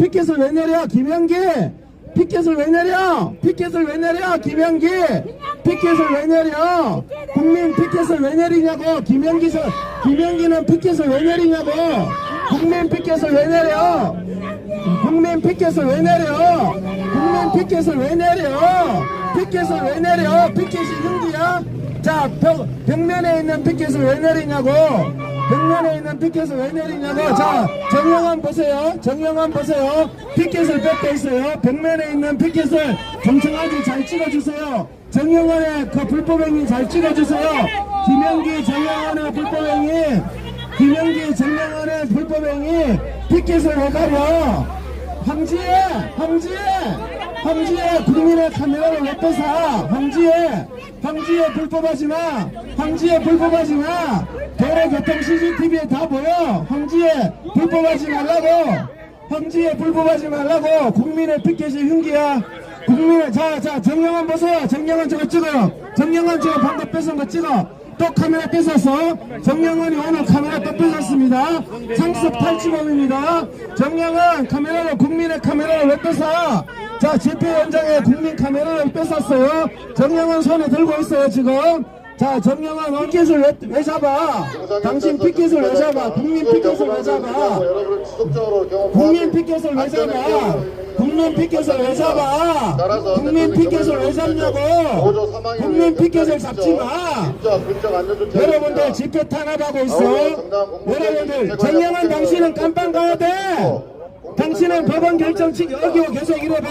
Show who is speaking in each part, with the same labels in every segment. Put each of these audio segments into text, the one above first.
Speaker 1: 피켓을 왜 내려? 김현기! 피켓을 왜 내려? 피켓을 왜 내려? 김현기! 피켓을 왜 내려? 국민 피켓을 왜 내리냐고! 김현기, 서- 김현기는 피켓을 왜 내리냐고! 국민 피켓을 왜 내려? 국민 피켓을 왜 내려? 국민 피켓을 왜 내려? 피켓을 왜 내려? 피켓이 흉기야? 자, 벽, 벽면에 있는 피켓을 왜 내리냐고? 벽면에 있는 피켓을 왜 내리냐고? 자, 정영환 보세요. 정영환 보세요. 피켓을 뺏고 있어요. 벽면에 있는 피켓을 정청하지 잘 찍어주세요. 정영환의 그 불법행위 잘 찍어주세요. 김영기 정영환의 불법행위. 김영기 정영환의 불법행위. 피켓을 왜 가려? 황지혜! 황지혜! 황지혜! 국민의 카메라를 왜 뺏어? 황지혜! 황지혜 불법하지 마! 황지혜 불법하지 마! 도로교통 CCTV에 다 보여! 황지혜 불법하지 말라고! 황지혜 불법하지 말라고! 국민의 피켓이 흉기야! 국민의, 자, 자, 정영환 보세요! 정영환 저거 찍어요! 정영환 저거 방금 뺏은 거 찍어! 또 카메라 뺏었어. 정영원이 오늘 카메라 또 뺏었습니다. 상습 탈취범입니다. 정영원 카메라를 국민의 카메라를 왜 뺏어? 자 집회 현장에 국민 카메라를 뺏었어요. 정영원 손에 들고 있어요 지금. 자 정영원 피켓을 왜, 왜 잡아? 당신 피켓을 왜 잡아? 국민 피켓을 왜 잡아? 국민 피켓을 왜 잡아? 국민 피켓을 왜 잡아? 국민 피켓을 왜 잡냐고? 국민 피켓을 잡지 마. 여러분들 집회 탄압하고 있어. 여러분들 정영한 당신은 깜빵 가야 돼. 당신은 법원 결정 치 어기고 계속 이래봐.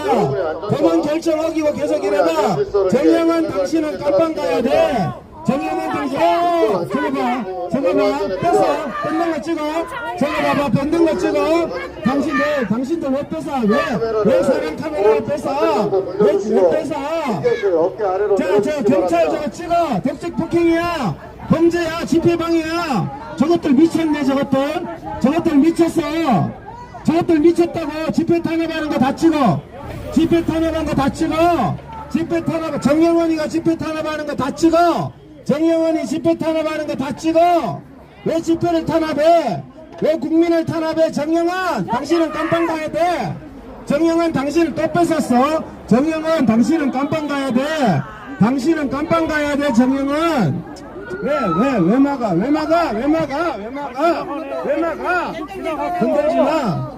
Speaker 1: 법원 결정 어기고 계속 이래봐. 정영한 당신은 깜빵 가야 돼. 정영한 당신, 어, 저거 봐, 저거 봐, 뺏어, 뺏는 거 찍어, 저거 봐봐, 뺏는 거 찍어. 당신들, 당신들 왜 뺏어? 왜, 왜 사람 카메라를 뺏어? 왜, 왜 뺏어? 자, 저 경찰 저거 찍어. 덕색 폭행이야. 범죄야. 집회방해야. 저것들 미쳤네, 저것들. 저것들 미쳤어. 저것들 미쳤다고. 집회 탄압하는 거 다 찍어. 집회 탄압하는 거 다 찍어. 집회 탄압, 정영원이가 집회 탄압하는 거 다 찍어. 정영원이 집회 탄압하는 거 다 찍어. 왜 집회를 탄압해? 왜 국민을 탄압해? 정영원, 당신은 깜빵 가야 돼. 정영은 당신을 또 뺏었어. 정영은 당신은 깜빵 가야 돼. 당신은 깜빵 가야 돼, 정영은. 왜, 왜, 왜 막아? 왜 막아? 왜 막아? 왜 막아? 왜 막아? 흔들지 마.